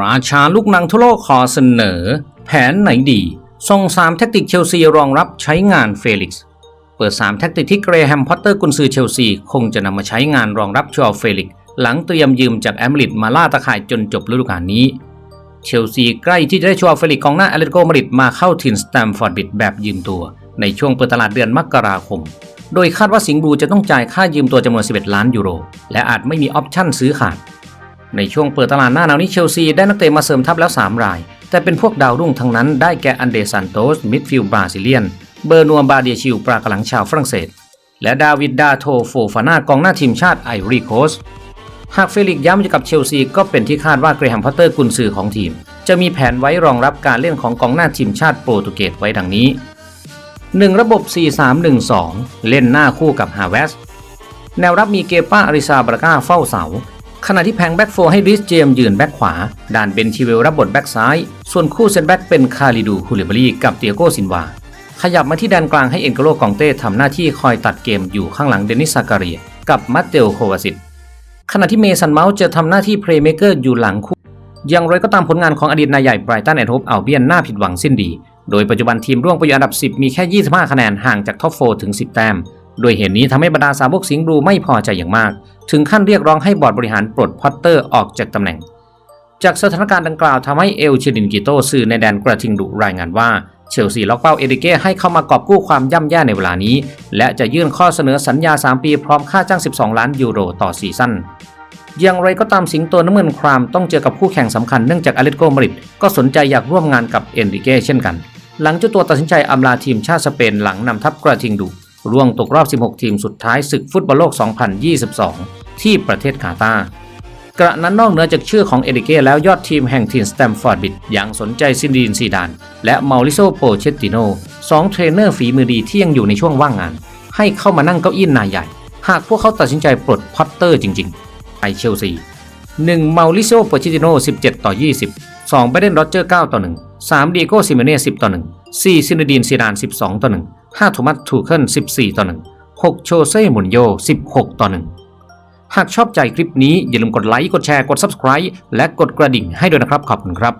ราชาลูกหนังทั่วโลกขอเสนอ แผนไหนดี ส่ง3แท็กติกเชลซีรองรับใช้งานเฟลิกซ์ เปิด 3 แท็กติกที่เกรแฮมพอตเตอร์กุนซือเชลซี คงจะนำมาใช้งานรองรับชอเฟลิกซ์หลังเตรียมยืมจากแอมริดมาล่าตะข่ายจนจบฤดูกาลนี้ เชลซีใกล้ที่จะได้ชอเฟลิกซ์กองหน้าแอตเลติโกมาริดมาเข้าถิ่นสแตมฟอร์ดบิดแบบยืมตัว ในช่วงเปิดตลาดเดือนมกราคม โดยคาดว่าสิงห์บลูจะต้องจ่ายค่ายืมตัวจำนวน 11 ล้านยูโร และอาจไม่มีออปชั่นซื้อขาด ในช่วงเปิดตลาดหน้าหนาวนี้เชลซีได้นักเตะมาเสริมทัพแล้ว 3 ราย แต่เป็นพวกดาวรุ่งทั้งนั้นได้แก่อันเดซันโตสมิดฟิลด์บราซิเลียน เบอร์นัวบาเดียชิลปรากหลังชาวฝรั่งเศส และดาวิดดาโทโฟฟานากองหน้าทีมชาติไอรีโคสหากเฟลิกย้ำจะกับเชลซีก็เป็นที่คาดว่าเกรแฮมพอตเตอร์กุนซือของทีม จะมีแผนไว้รองรับการเล่นของกองหน้าทีมชาติโปรตุเกสไว้ดังนี้ 1 ระบบ 4-3-1-2 เล่นหน้าคู่กับฮาเวสแนวรับมีเกป้าอาริซาบราก้าเฝ้าเสา ขณะที่แพงแบ็กโฟร์ให้ริสเจมส์ยืนแบ็กขวา ด่านเบนชิเวลรับบทแบ็กซ้าย ส่วนคู่เซนแบ็กเป็นคาริดูคูเลบรีกับเตียโกซินวา ขยับมาที่แดนกลางให้เอ็นโกโลกองเต้ทำหน้าที่คอยตัดเกมอยู่ข้างหลังเดนิสซาการียกับมัตเตโอโควาซิตขณะที่เมสันเมาส์จะทำหน้าที่เพลย์เมเกอร์อยู่หลังคู่อย่างไรก็ตามผลงานของอดีตนายใหญ่ไบรตันแอนด์โฮปอัลเบียนน่าผิดหวังสิ้นดี โดยปัจจุบันทีมร่วงไปอยู่อันดับ 10 มีแค่ 25 คะแนนห่างจากท็อป 4 ถึง 10 แต้ม โดยเหตุนนี้ทำให้บรรดาสาวกสิงห์บลูไม่พอใจอย่างมาก ถึงขั้นเรียกร้องให้บอร์ดบริหารปลดพอตเตอร์ออกจากตำแหน่ง จากสถานการณ์ดังกล่าวทำให้เอลเชดินกิโตสื่อในแดนกระทิงดุรายงานว่าเชลซีล็อกเป้าเอริเก้ให้เข้ามากอบกู้ความย่ำแย่ในเวลานี้ และจะยื่นข้อเสนอสัญญา 3 ปีพร้อมค่าจ้าง 12 ล้านยูโรต่อซีซั่นอย่างไรก็ตามสิงโตน้ำเงินครามต้องเจอกับคู่แข่งสำคัญเนื่องจากอเลติโกมาริดก็สนใจอยากร่วมงานกับเอนริเก้เช่นกัน หลังเจ้าตัวตัดสินใจอำลาทีมชาติสเปนหลังนำทัพกระทิงดุ ร่วงตกรอบ 16 ทีมสุดท้ายศึกฟุตบอลโลก 2022 ที่ประเทศกาตาร์กระนั้นนอกเหนือจากชื่อของเอริเก้แล้วยอดทีมแห่งทีมสแตมฟอร์ดบิดยังสนใจซินดีนซีดาน และมาริโซโปเชตติโนสองเทรนเนอร์ฝีมือดีที่ยังอยู่ในช่วงว่างงาน ให้เข้ามานั่งเก้าอี้นายใหญ่ หากพวกเขาตัดสินใจปลดพอตเตอร์จริงๆ ไปเชลซี 1. มาริโซโปเชิติโน 17 ต่อ 20 2. ไบเดนโรเจอร์ 9 ต่อ 1 3. ดีโก้ซิเมเน่10 ต่อ 1 4. ซินดีนซีดาน 12 ต่อ 1 5. โทมัสทูเคิล14 ต่อ 1 6. โชเซ่มุนโย 16 ต่อ 1 หากชอบใจคลิปนี้อย่าลืมกดไลค์ กดแชร์ กด Subscribe และกดกระดิ่งให้ด้วยนะครับ ขอบคุณครับ